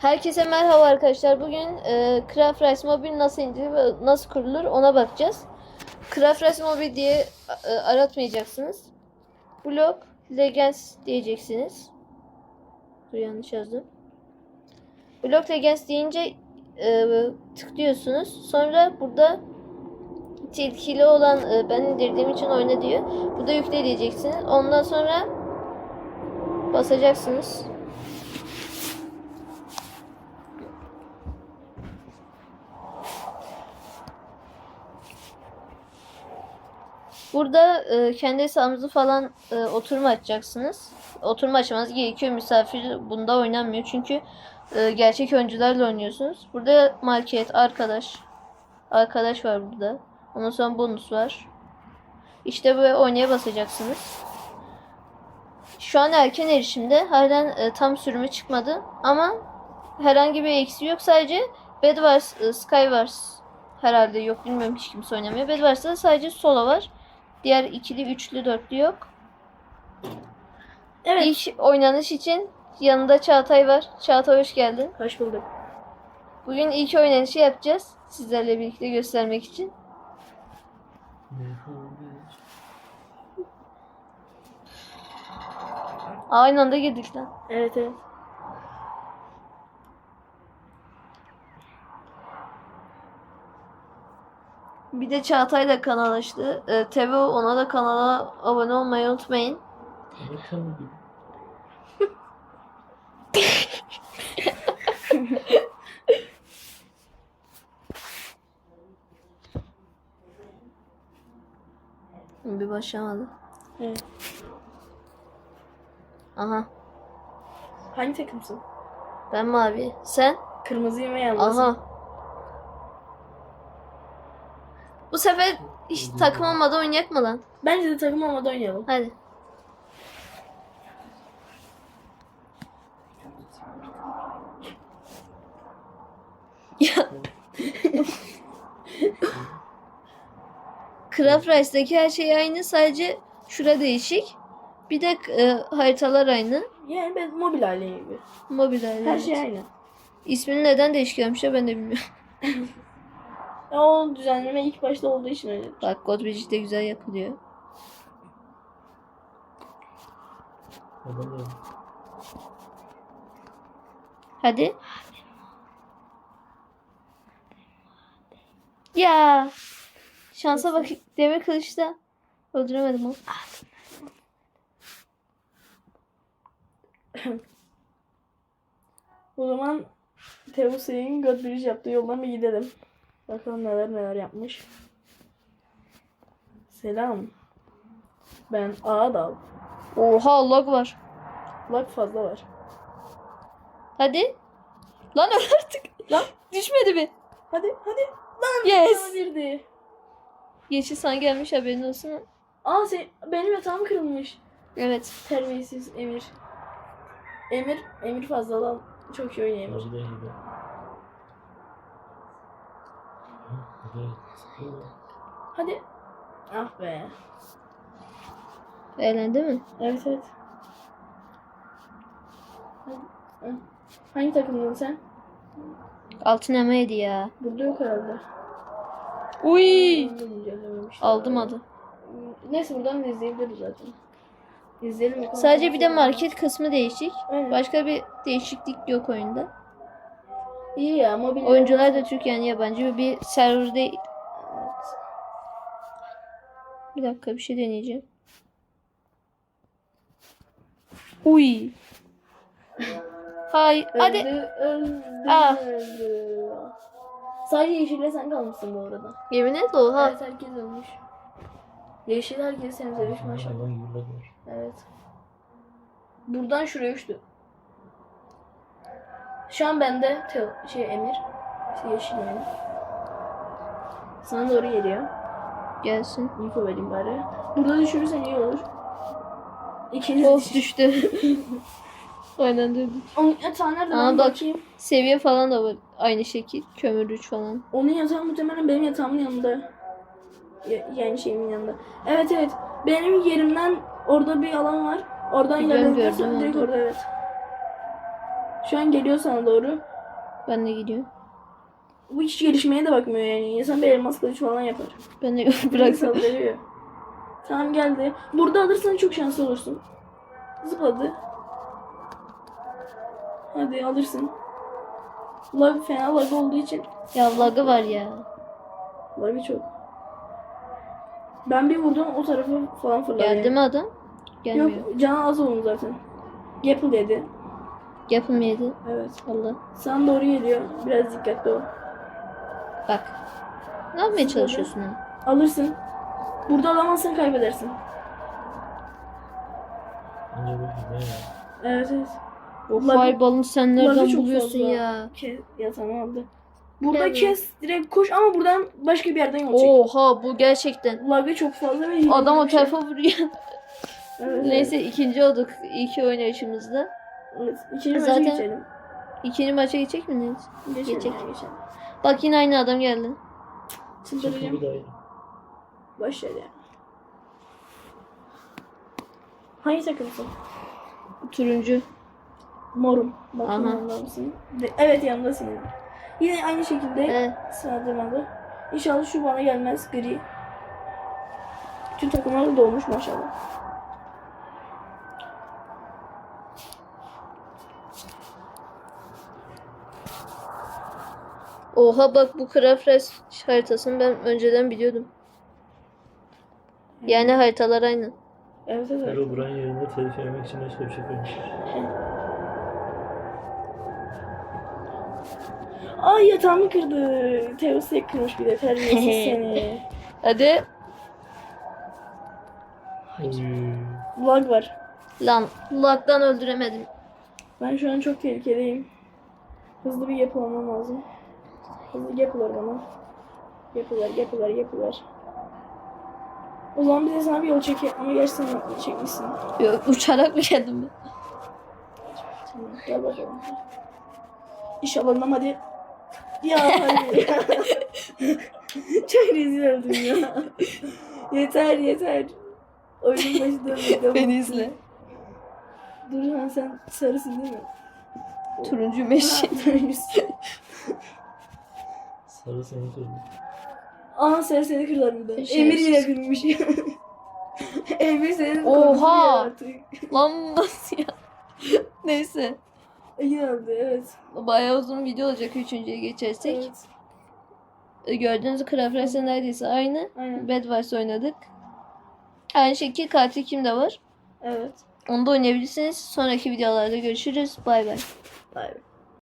Herkese merhaba arkadaşlar. Bugün e, Craft Rice Mobile nasıl indirilir ve nasıl kurulur ona bakacağız. Craft Rice Mobile diye e, aratmayacaksınız. Blog Legends diyeceksiniz. Dur yanlış yazdım. Blog Legends deyince e, tıklıyorsunuz. Sonra burada tilkili olan e, ben indirdiğim için oyna diyor. Burada yükle diyeceksiniz. Ondan sonra basacaksınız. Burada e, kendi hesabınızı falan e, oturma açacaksınız. Oturma açmanız gerekiyor. Misafir bunda oynanmıyor. Çünkü e, gerçek oyuncularla oynuyorsunuz. Burada market, arkadaş. Arkadaş var burada. Ondan sonra bonus var. İşte böyle oynaya basacaksınız. Şu an erken erişimde. Halen e, tam sürümü çıkmadı. Ama herhangi bir eksi yok. Sadece Bed Wars, e, Sky Wars herhalde yok. Bilmiyorum hiç kimse oynamıyor. Bed Wars'ta sadece solo var. Diğer ikili, üçlü, dörtlü yok. Evet. İlk oynanış için yanında Çağatay var. Çağatay hoş geldin. Hoş bulduk. Bugün ilk oynanışı yapacağız. Sizlerle birlikte göstermek için. Aynı anda girdik lan. Evet evet. Bir de Çağatay da kanal açtı. Ee, Teo ona da kanala abone olmayı unutmayın. Bir başlamadı. Evet. Aha. Hangi takımsın? Ben mavi. Sen? Kırmızıyım ve yalnızım. Aha. Bu sefer hiç takım olmadan oynayak mı lan? Bence de takım olmadan oynayalım. Hadi. Ya. Craft Rice'daki her şey aynı. Sadece şura değişik. Bir de e, haritalar aynı. Yani ben mobil hali gibi. Mobil aile. Her şey aynı. İsmini neden değişik yapmışlar ben de bilmiyorum. Ya o düzenleme ilk başta olduğu için öyle. Bak God Magic de güzel yapılıyor. Hadi. Ya. Şansa bak demir kılıçta. Öldüremedim onu. O zaman Tevusi'nin Godbridge yaptığı yoldan bir gidelim. Bakalım neler neler yapmış. Selam. Ben Ağdal. Oha lag var. Lag fazla var. Hadi. Lan öl artık. Lan düşmedi mi? Hadi hadi. Lan Yes. girdi. Yeşil sana gelmiş haberin olsun. Aa sen, benim yatağım kırılmış. Evet. Terbiyesiz Emir. Emir, Emir fazladan çok iyi oynuyor Emir. Hadi. Ah be. Eğlendi mi? Evet evet. Hadi. Ah. Hangi takımdın sen? Altın emeğiydi ya. Burada yok herhalde. Uy. Aldım adı. Neyse buradan da izleyebiliriz zaten. İzleyelim. bakalım. Sadece bir de market kısmı değişik. Aynen. Başka bir değişiklik yok oyunda. İyi ya mobil. Oyuncular da Türk yani yabancı bir server değil. Bir dakika bir şey deneyeceğim. Uy. Hay hadi. Öldü, öldü, Ah. öldü. Sadece yeşille sen kalmışsın bu arada. Yemin et oha. Evet herkes ölmüş. Yeşil herkes temizlemiş maşallah. Evet. Buradan şuraya uçtu. Şu an bende şey Emir. Şey yeşil Emir. Sana doğru geliyor. Gelsin. Info vereyim bari. Burada düşürürsen iyi olur. İkiniz Of düştü. Aynen dedi. Onun yatağı nerede Aa, ben bak. bakayım. Seviye falan da var. Aynı şekil. Kömür üç falan. Onun yatağı muhtemelen benim yatağımın yanında. Ya- yani şeyimin yanında. Evet evet. Benim yerimden orada bir alan var. Oradan Biliyorum, gördüm direkt onu. orada evet. Şu an geliyor sana doğru. Ben de gidiyorum. Bu hiç gelişmeye de bakmıyor yani. İnsan bir elmas kılıç falan yapar. Ben de Bırak bıraksam. saldırıyor. Tamam geldi. Burada alırsan çok şanslı olursun. Zıpladı. Hadi alırsın. Lag fena lag olduğu için Ya lagı var ya. lagı çok. Ben bir vurdum o tarafa falan fırladı. Geldi mi adam? Gelmiyor. Yok canı az onun zaten. Gapple dedi. Yapılmıyordu. Evet. Allah. Sana doğru geliyor. Biraz dikkatli ol. Bak. Ne yapmaya çalışıyorsun lan? Alırsın. Burada alamazsan kaybedersin. Bence bu hile ya. Evet evet. Lagı- fireball'ını sen nereden çok buluyorsun fazla. ya? Kes, ya tamam aldı. Burada Evet. kes direkt koş ama buradan başka bir yerden yol çek. Oha bu gerçekten. Lagı çok fazla ve Adam o şey. tarafa vuruyor. Evet, Neyse ikinci olduk ilk oynayışımızda. Evet. İkinci Zaten- maça geçelim. İkinci maça geçecek miyiz? Geçelim Geçecek. ya, geçelim. Bak yine aynı adam geldi. Çıldıracağım. Boş ver ya. Hangi takımsın? Turuncu. Morum. Bakın Aha. yanında mısın? De- evet yanındasın. Yine aynı şekilde He. sınırlamalı. İnşallah şu bana gelmez gri. Bütün takımlar da dolmuş maşallah. Oha bak bu Krafres haritasını ben önceden biliyordum. Yani haritalar aynı. Evet evet. Erol Buran yerine telif yemek için başka bir şey koymuş. Ay yatağımı kırdı. Teosi kırmış bir de terbiyesiz seni. Hadi. Lag var. Lan lagdan öldüremedim. Ben şu an çok tehlikedeyim. Hızlı bir yapılamam lazım. Hızlı yapılar bana. Yapılar, yapılar, yapılar. O zaman bize sana bir yol çek ama gerçi sen çekmişsin. Yok, uçarak mı geldim ben? Tamam, gel bakalım. İnşallah lan hadi. Ya ya. Çok rezil oldum ya. yeter yeter. Oyunun başı dönmedi. Beni izle. Dur lan sen sarısın değil mi? Turuncu meşe. Turuncusun. Sarı seni kırdı. Aa sen seni kırdılar bir. Şerefsiz. Emir yine kırmış. Emir senin Oha! artık. Lan nasıl ya? Neyse. İyi oldu evet. Bayağı uzun video olacak üçüncüye geçersek. Evet. E, Gördüğünüz Krafres'e neredeyse aynı. Aynen. Bed Wars oynadık. Aynı şekilde katil kimde var? Evet. Onu da oynayabilirsiniz. Sonraki videolarda görüşürüz. Bay bay. Bay bay.